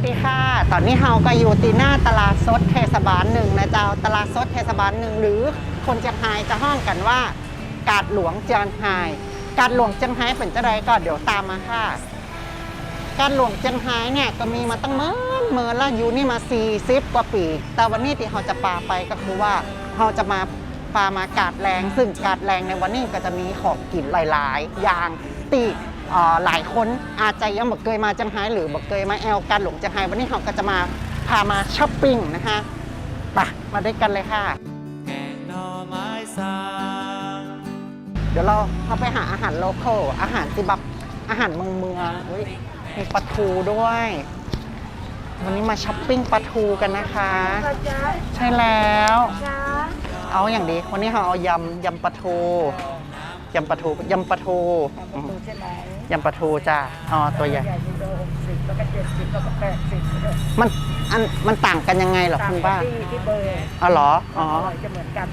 วัสดีค่ะ ตอนนี้เฮาก็อยู่ตีหน้าตลาดสดเทศบาลหนึ่งนะเจ้า ตลาดสดเทศบาลหนึ่งหรือคนเจียงไฮ้จะห้องกันว่า กาดหลวงเจียงไฮ้กาดหลวงเจียงไฮ้เป็นจะไรก็เดี๋ยวตามมาค่ะ การหลวงเจียงไฮ้เนี่ยก็มีมาตั้งเมื่อเมื่อละอยู่นี่มา40กว่าปี แต่วันนี้ที่เราจะปาไปก็คือว่าเราจะมาปามากาดแรง ซึ่งกาดแรงในวันนี้ก็จะมีของกินหลาย ๆ อย่างตี หลายคนอาจจะยังบอกเคยมาเจียงไฮ้หรือบอกเคยมาแอลการหลวงเจียงไฮ้วันนี้เราก็จะมาพามาช้อปปิ้งนะคะไปมาด้วยกันเลยค่ะแกงหน่อไม้สังเดี๋ยวเราเข้าไปหาอาหารโลคอลอาหารที่แบบอาหารเมืองเมืองอุ๊ยมีปลาทูด้วย วันนี้มาช้อปปิ้งปลาทูกันนะคะ ใช่แล้ว เอาอย่างดีวันนี้เราเอายำยำปลาทู ยำปลาทูยำปลาทูอืมใช่ไหมยำปลาทูจ้าอ๋อตัวใหญ่ใหญ่ กิโลหกสิบแล้วก็เจ็ดสิบแล้วก็แปดสิบมันอันมันต่างกันยังไงเหรอตามคุณป้าที่ที่เบอร์อ๋อเหรออ๋ออร่อยจะเหมือนกัน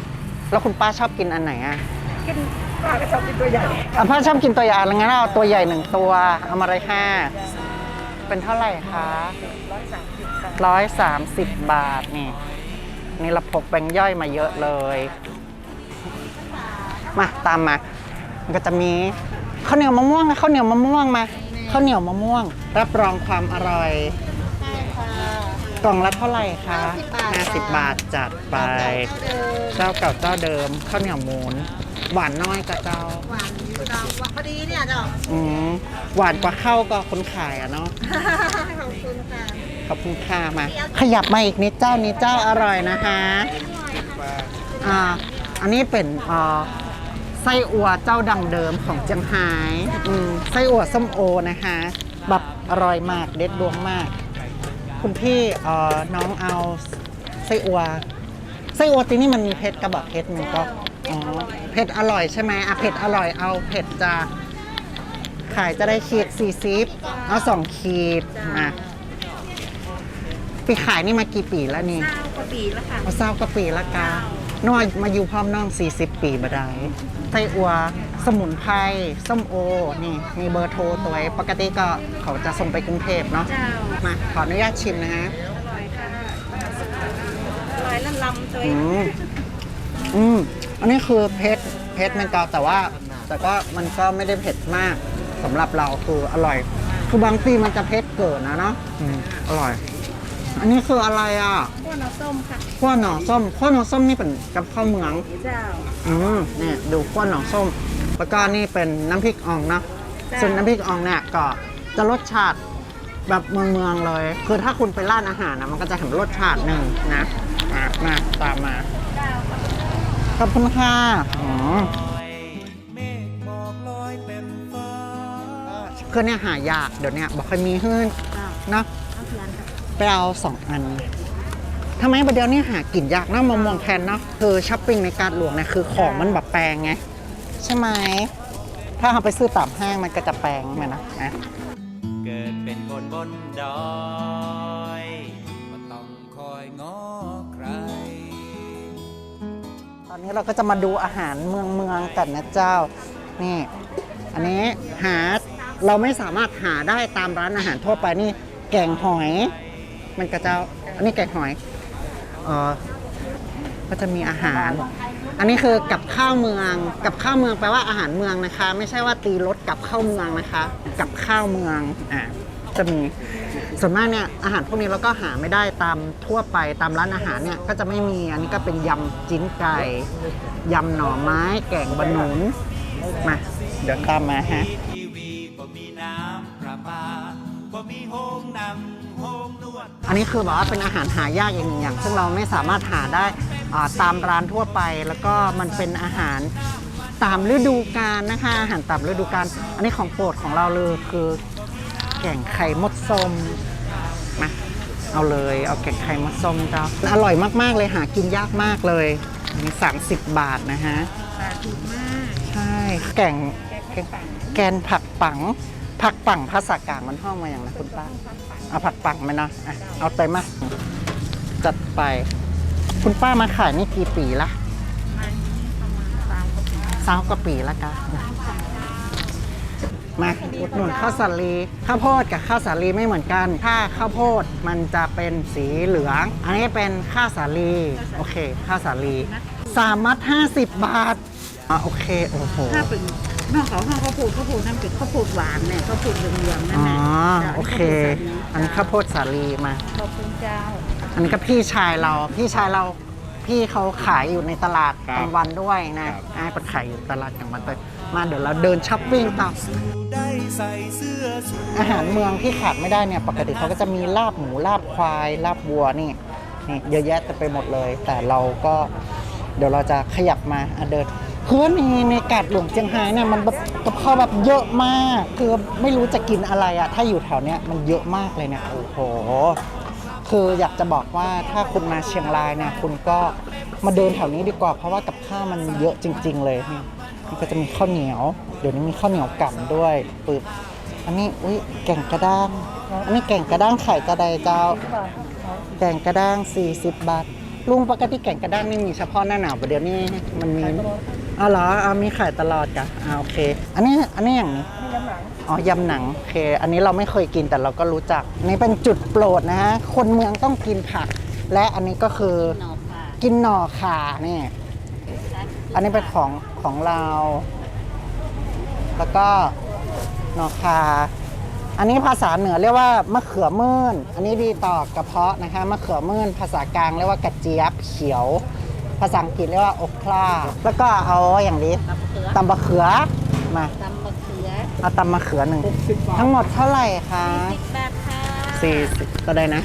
แล้วคุณป้าชอบกินอันไหนอะกินป้าก็ชอบกินตัวใหญ่อะป้าชอบกินตัวใหญ่แล้วงั้นเอาตัวใหญ่หนึ่งตัวเอามาเลยค่ะเป็นเท่าไหร่คะ ร้อยสามสิบค่ะร้อยสามสิบบาทนี่ นี่เราพกแบงค์ย่อยมาเยอะเลย มาตามมา มันก็จะมีข้าวเหนียวมะม่วงนะข้าวเหนียวมะม่วงมาข้าวเหนียวมะม่วง รับรองความอร่อยใช่ค่ะกล่องละเท่าไหร่คะ50 50 บาทจัดไป เจ้าเก่าเจ้าเดิมข้าวเหนียวมูนหวานน้อยกับเจ้า หวานอยู่ดอกพอดีเนี่ยดอกอืมหวานกว่าข้าวก็คนขายอะเนาะ ขอบคุณค่ะ ขอบคุณค่ะมา ขยับมาอีกนิดเจ้านี้เจ้าอร่อยนะคะ อ่า อันนี้เป็นอ่า ไส้อั่วเจ้าดังเดิมของเจียงไฮ้อืมไส้อั่วส้มโอนะคะแบบอร่อยมากเด็ดดวงมาก คุณพี่เอ่อน้องเอาไส้อั่วไส้อั่วที่นี่มันมีเผ็ดกระบอกเผ็ดมันก็อ๋อเผ็ดอร่อยใช่ไหมอะเผ็ดอร่อยเอาเผ็ดจะขายจะได้ขีด40เอาสองขีดมาปีขายนี่มากี่ปีแล้วนี่ เก้ากว่าปีแล้วค่ะมาเศร้ากว่าปีละกา น้อยมาอยู่พร้อมน้อง 40 ปีมาได้ไส้อัว สมุนไพรส้มโอ นี่มีเบอร์โทรตัวไว้ปกติก็เขาจะส่งไปกรุงเทพเนาะ เจ้ามาขออนุญาตชิมนะฮะ อร่อยค่ะอร่อยลำลำตัวอืมอืม อันนี้คือเผ็ดเผ็ดแมงกาแต่ว่า แต่ก็มันก็ไม่ได้เผ็ดมากสำหรับเราคืออร่อย คือบางทีมันจะเผ็ดเกินนะเนาะ อืม อร่อย อันนี้คืออะไรอะพวกน้ำส้มค่ะขั้วหน่อส้มขั้วหน่อส้มนี่เป็นกับข้าวเมืองเจ้าอืมนี่ดูขั้วหน่อส้ม แล้วก็นี่เป็นน้ำพริกอ่องเนอะจ้ะส่วนน้ำพริกอ่องเนี่ยก็จะรสชาติแบบเมืองเมืองๆเลย คือถ้าคุณไปร้านอาหารนะมันก็จะเห็นรสชาติหนึ่งนะอะมาตามมาขอบคุณค่ะอ๋อเมฆหมอกลอยเต็มฟ้าคือเนี่ยหายากเดี๋ยวเนี้ยบอกเคยมีขึ้นเนาะ เอาเทียนค่ะไปเอาสองอันทำไมประเดี๋ยวนี้หากินยากเนาะมะม่วงแคนเนาะคือช้อปปิ้งในการหลวงเนี่ยคือของมันแบบแปลงไง ใช่ไหม ถ้าเราไปซื้อตามห้างมันก็จะแปลงไหมนะนะเกิดเป็นคนบนดอยก็ต้องคอยง้อใคร ตอนนี้เราก็จะมาดูอาหารเมืองเมืองกันนะเจ้า นี่ อันนี้หาเราไม่สามารถหาได้ตามร้านอาหารทั่วไปนี่ แกงหอย มันก็จะอันนี้แกงหอยเออก็จะมีอาหาร อันนี้คือกับข้าวเมือง กับข้าวเมืองแปลว่าอาหารเมืองนะคะ ไม่ใช่ว่าตีรถกับข้าวเมืองนะคะ กับข้าวเมืองอะจะมีส่วนมากเนี่ยอาหารพวกนี้เราก็หาไม่ได้ตามทั่วไปตามร้านอาหารเนี่ยก็จะไม่มีอันนี้ก็เป็นยำจิ้นไก่ยำหน่อไม้ แกงบะหนุนมาเดี๋ยวตามมาฮะ อันนี้คือแบบว่าเป็นอาหารหายากอย่างหนึ่งอย่าง ซึ่งเราไม่สามารถหาได้อ่าตามร้านทั่วไป แล้วก็มันเป็นอาหารตามฤดูกาลนะคะ อาหารตามฤดูกาลอันนี้ของโปรดของเราเลยคือแกงไข่มดส้มมาเอาเลยเอาแกงไข่มดส้มเจ้าอร่อยมากๆเลยหากินยากมากเลยมี30 บาทนะฮะค่ะถูกมากใช่แกงแกงแกนผักปัง ผักปังภาษากลางมันห้องมาอย่างไรคุณป้าเอาผักปังไหมเนาะอะเอาเต็มมาจัดไป คุณป้ามาขายนี่กี่ปีละมาประมาณสามกว่ปีสาวกว่าปีละกะมาอุดหนุนข้าวสาลีข้าวโพดกับข้าวสาลีไม่เหมือนกัน ถ้าข้าวโพดมันจะเป็นสีเหลือง อันนี้เป็นข้าวสาลีโอเค ข้าวสาลีสามมัดห้าสิบบาทอะโอเคโอ้โหถ้าป็น นอกเขาห้องข้าวโพดข้าวโพดนั่นเป็นข้าวโพดหวานเนี่ยข้าวโพดเหลืองๆนั่นอ๋อแหละโอเค อันนี้ข้าวโพดสาลีมา ขอบคุณเจ้าอันนี้ก็พี่ชายเรา พี่ชายเรา พี่เขาขายอยู่ในตลาดครับกลางวันด้วยนะอ่าเป็นขายอยู่ตลาดกลางวันด้วยมาเดี๋ยวเราเดินช้อปปิ้งต่อ ได้ใส่เสื้อสูทอาหารเมืองที่ขาดไม่ได้เนี่ย ปกติเขาก็จะมีลาบหมูลาบควาย ลาบวัวนี่นี่เยอะแยะเต็มไปหมดเลย แต่เราก็เดี๋ยวเราจะขยับมาอะเดิน คือในในกาดหลวงเจียงไฮ้เนี่ยมันแบบกับข้าวแบบเยอะมาก คือไม่รู้จะกินอะไรอะถ้าอยู่แถวเนี้ยมันเยอะมากเลยเนี่ยโอ้โห คืออยากจะบอกว่าถ้าคุณมาเชียงรายเนี่ยคุณก็มาเดินแถวนี้ดีกว่า เพราะว่ากับข้าวมันเยอะจริง ๆ เลยนี่นี่ก็จะมีข้าวเหนียว เดี๋ยวนี้มีข้าวเหนียวกั่ด้วยปึ๊บอันนี้อุ้ยแก่งกระด้าง อันนี้แก่งกระด้างไข่กระไดเจ้า แก่งกระด้าง 40 บาทลุงปกติแก่งกระด้างนี่มีเฉพาะหน้าหนาวแต่เดี๋ยวนี้มันมี อ๋อเหรออ่ามีขายตลอดกะอ่าโอเค อันนี้อันนี้อย่างนี้นี่น้ำหนังอ๋อยำหนังโอเค อันนี้เราไม่เคยกินแต่เราก็รู้จักนี่เป็นจุดโปรดนะฮะคนเมืองต้องกินผัก และอันนี้ก็คือหนอค่ะกินหน่อขานี่ อันนี้เป็นของของเรา แล้วก็หน่อคาอันนี้ภาษาเหนือเรียกว่ามะเขือมื่นอันนี้ดีต่อกระเพาะนะคะมะเขือมื่นภาษากลางเรียกว่ากระเจี๊ยบเขียว ภาษาอังกฤษเรียกว่าอกคลาแล้วก็เอาอย่างนี้ตำมะเขือตำบะเขือมาตำมะเขือเอาตำมะเขือหนึ่งทั้งหมดเท่าไหร่คะสิบบาทค่ะสี่สิบก็ได้นะ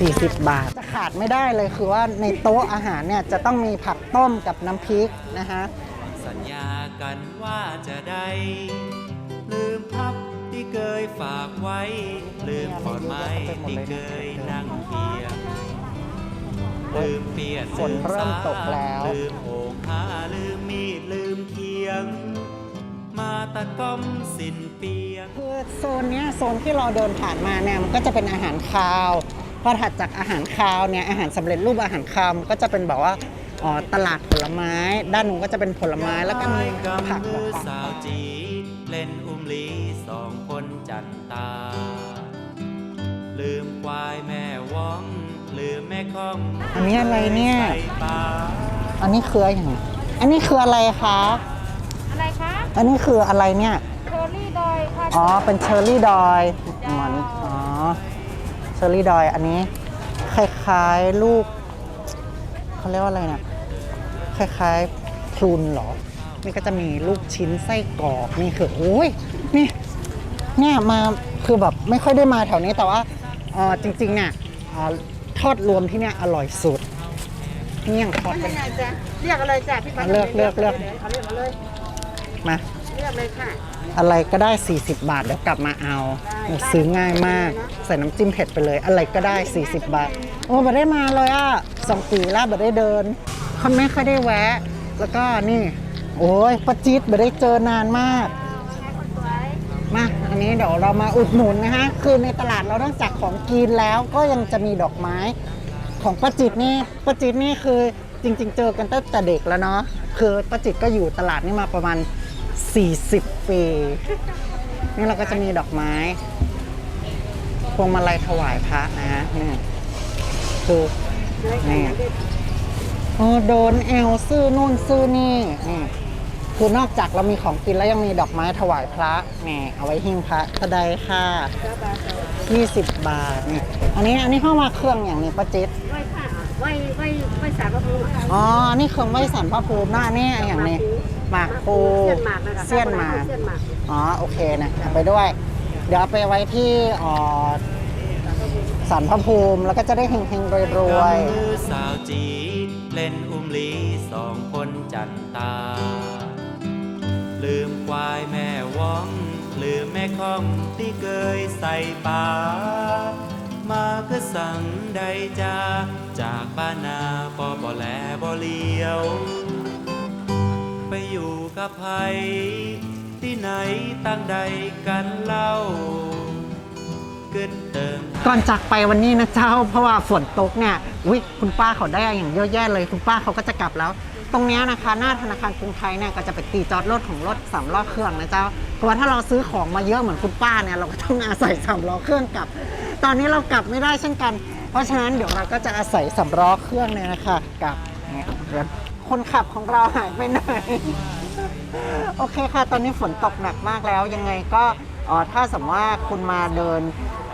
สี่สิบ40 บาทจะขาดไม่ได้เลยคือว่าในโต๊ะอาหารเนี่ยจะต้องมีผักต้มกับน้ำพริกนะคะสัญญากันว่าจะได้ ลืมพับที่เคยฝากไว้ ลืมขอนไม้ที่เคยนั่งเพียง ลืมเปียดฝนเริ่มตกแล้ว ลืมโอ่งผ้าลืมมีดลืมเคียง มาตัดก้อมสิ้นเปียง คือโซนเนี้ยโซนที่เราเดินผ่านมาเนี่ยมันก็จะเป็นอาหารคาว พอถัดจากอาหารคาวเนี่ยอาหารสำเร็จรูปอาหารคาวมันก็จะเป็นแบบว่าอ๋อตลาดผลไม้ ด้านนู้นก็จะเป็นผลไม้แล้วก็มีผักกำแบมืบอปังสาวจีเล่นอุ้มลีสองคนจันตา ลืมควายแม่ว่องลืมแม่ค องอันนี้อะไรเนี่ยใส่ปากอันนี้คืออย่างอันนี้คืออะไรคะ อะไรคะ อันนี้คืออะไรเนี่ย เชอรี่ดอยค่ะอ๋อ เป็นเชอร์รี่ดอยเหมือนอ๋อ เชอร์รี่ดอย อันนี้คล้ายๆลูกเขาเรียกว่าอะไรนะคล้ายๆพลุนเหรอ นี่ก็จะมีลูกชิ้นไส้กรอกนี่คือโอ้ย นี่ เนี่ยมา คือแบบไม่ค่อยได้มาแถวนี้แต่ว่าเออจริงๆเนี่ยเอ่อ ทอดรวมที่เนี่ยอร่อยสุดนี่อย่างทอดเป็นยังไงจ๊ะเรียกอะไรจ้ะพี่อะเลือกเลือกเลือกเอาเลือกมาเลยมาเลือกเลยค่ะ อะไรก็ได้ 40 บาทเดี๋ยวกลับมาเอาโอ้ซื้อง่ายมาก ใส่น้ำจิ้มเผ็ดไปเลย อะไรก็ได้ 40 บาท โอ้ไม่ได้มาเลยอะสองปีแล้วไม่ได้เดิน คนไม่ค่อยได้แวะ แล้วก็นี่ โอ้ยประจิตไม่ได้เจอนานมาก มาอั นี้เดี๋ยวเรามาอุดหนุนนะฮะคือในตลาดเรานอกจากของกินแล้วก็ยังจะมีดอกไม้ ของป้าจิตนี่ป้าจิตนี่คือจริง ๆ เจอกันตั้งแต่เด็กแล้วเนาะคือป้าจิตก็อยู่ตลาดนี่มาประมาณ 40 ปีนี่เราก็จะมีดอกไม้พวงมาลัยถวายพระนะฮะนี่คือนี่โอ้โดนแอลซื้อนู่นซื้อนี่นี่ คือนอกจากเรามีของกินแล้วยังมีดอกไม้ถวายพระนี่เอาไว้หิ้งพระกระไดค่ะ20 บาทนี่อันนี้อันนี้เข้ามาเครื่องอย่างนี้ป้าจิตไหว้ค่ะไหว้ไหว้ไหว้สารพระภูมิอ๋อนี่เครื่องไหว้สันพระภูมิหน้านี่อย่างนี้หมากปูเสี้ยนหมากนะคะเสี้ยนหมากเสี้ยนหมากอ๋อโอเคนะเอาไปด้วย เดี๋ยวเอาไปไว้ที่เอ่อสันพระภูมิแล้วก็จะได้เฮงๆรวยกำมือสาวจีเล่นอุ้มลีสองคนจันตา ลืมควายแม่ว่อง ลืมแม่คองที่เคยใส่ป่ามาก็สั่งใดจาจากบ้านนาปอบ่แลบ่เลียว ไปอยู่กับไผที่ไหนตั้งใดกันเล่าเกิดเติมก่อนจากไปวันนี้นะเจ้า เพราะว่าฝนตกเนี่ยวิคุณป้าเขาได้อย่างเยอะแยะเลย คุณป้าเขาก็จะกลับแล้ว ตรงนี้นะคะหน้าธนาคารกรุงไทยเนี่ยก็จะเป็นตีจอดรถของรถสามล้อเครื่องนะเจ้าเพราะว่าถ้าเราซื้อของมาเยอะเหมือนคุณป้าเนี่ยเราก็ต้องอาศัยสามล้อเครื่องกลับ ตอนนี้เรากลับไม่ได้เช่นกัน เพราะฉะนั้นเดี๋ยวเราก็จะอาศัยสามล้อเครื่องเนี่ยนะคะกลับเนี่ยคนขับของเราหายไปไหนโอเคค่ะ ตอนนี้ฝนตกหนักมากแล้วยังไงก็อ่อถ้าสมมติว่าคุณมาเดิน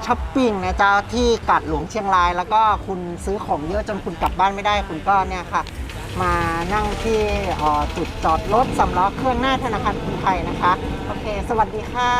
ช้อปปิ้งนะเจ้าที่กาดหลวงเชียงราย แล้วก็คุณซื้อของเยอะจนคุณกลับบ้านไม่ได้คุณก็เนี่ยค่ะ มานั่งที่จุดจอดรถสำล้อเครื่องหน้าธนาคารกรุงไทยนะคะ โอเค สวัสดีค่ะ